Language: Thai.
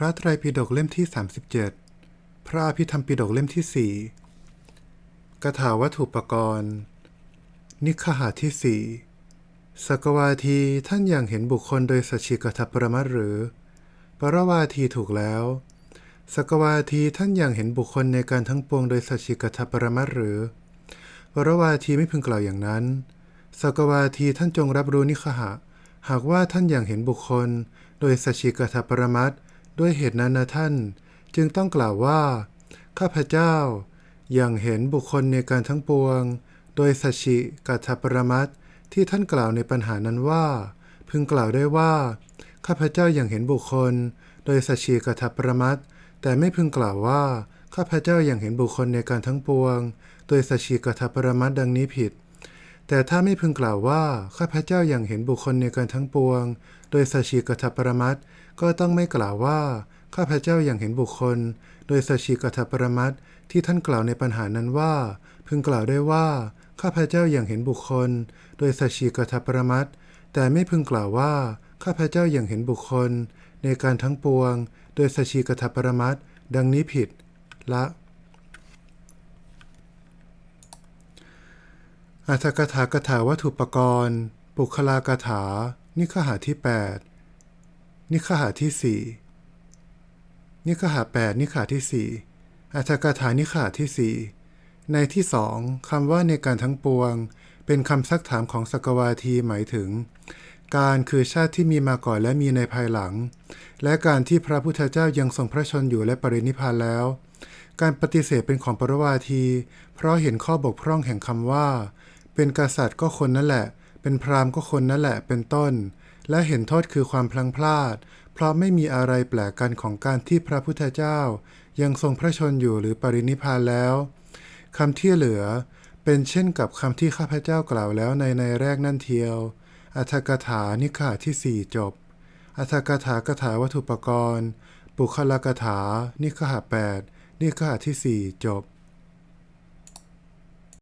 พระไตรปิฎกเล่มที่ 37 พระอภิธรรมปิฎกเล่มที่สี่กถาวัตถุปกรณ์ นิคหาที่สี่สกวาทีท่านอย่างเห็นบุคคลโดยสัจฉิกทัปปรมัตหรือ ปรวาทีถูกแล้ว สกวาทีท่านอย่างเห็นบุคคลในการทั้งปวงโดยสัจฉิกทัปปรมัตหรือ ปรวาทีไม่พึงกล่าวอย่างนั้น สกวาทีท่านจงรับรู้นิคหะ หากว่าท่านอย่างเห็นบุคคล โดยสัจฉิกทัปปรมัตถ ด้วยเหตุนั้นนะท่านจึงต้องกล่าวว่า ข้าพเจ้าอย่างเห็นบุคคลในการทั้งปวง โดยสัจฉิกัตถปรมัตถ์ที่ท่านกล่าวในปัญหานั้นว่า พึงกล่าวได้ว่า ข้าพเจ้าอย่างเห็นบุคคล โดยสัจฉิกัตถปรมัตถ์แต่ไม่พึงกล่าวว่า ข้าพเจ้าอย่างเห็นบุคคลในการทั้งปวง โดยสัจฉิกัตถปรมัตถ์ดังนี้ผิด แต่ถ้าไม่พึงกล่าวว่า ข้าพเจ้าอย่างเห็นบุคคลในการทั้งปวง โดยสัจฉิกถปรมัตถ์ก็ต้องไม่กล่าวว่าข้าพเจ้าอย่างเห็นบุคคล โดยสัจฉิกถปรมัตถ์ที่ท่านกล่าวในปัญหานั้นว่า พึงกล่าวได้ว่า ข้าพเจ้าอย่างเห็นบุคคล โดยสัจฉิกถปรมัตถ์แต่ไม่พึงกล่าวว่า ข้าพเจ้าอย่างเห็นบุคคล ในการทั้งปวง โดยสัจฉิกถปรมัตถ์ดังนี้ผิด ละ อัตถกถากถาวัตถุปกรณ์ ปุคลากถา นิคหาที่ 8 นิคหาที่ 4 นิคหา 8 นิคหาที่ 4 อัตถกถานิคหาที่ 4 ในที่สองคำว่าในการทั้งปวง เป็นคำซักถามของสกวาทีหมายถึง การคือชาติที่มีมาก่อนและมีในภายหลัง และการที่พระพุทธเจ้ายังทรงพระชนอยู่และปรินิพพานแล้ว การปฏิเสธเป็นของปรวาที เพราะเห็นข้อบกพร่องแห่งคำว่า เป็นกษัตริย์ก็คนนั่นแหละ เป็นพราหมณ์ก็คนนั่นแหละ เป็นต้น และเห็นโทษคือความพลังพลาด เพราะไม่มีอะไรแปลกกันของการที่พระพุทธเจ้า ยังทรงพระชนอยู่หรือปรินิพพานแล้วคำที่เหลือ เป็นเช่นกับคำที่ข้าพเจ้ากล่าวแล้วในในแรกนั่นเทียว อัตถกถานิคาที่สี่จบ อัตถกถากถาวัตถุปกรณ์ ปุคลกถา นิคหาแปดนิคหาที่สี่จบ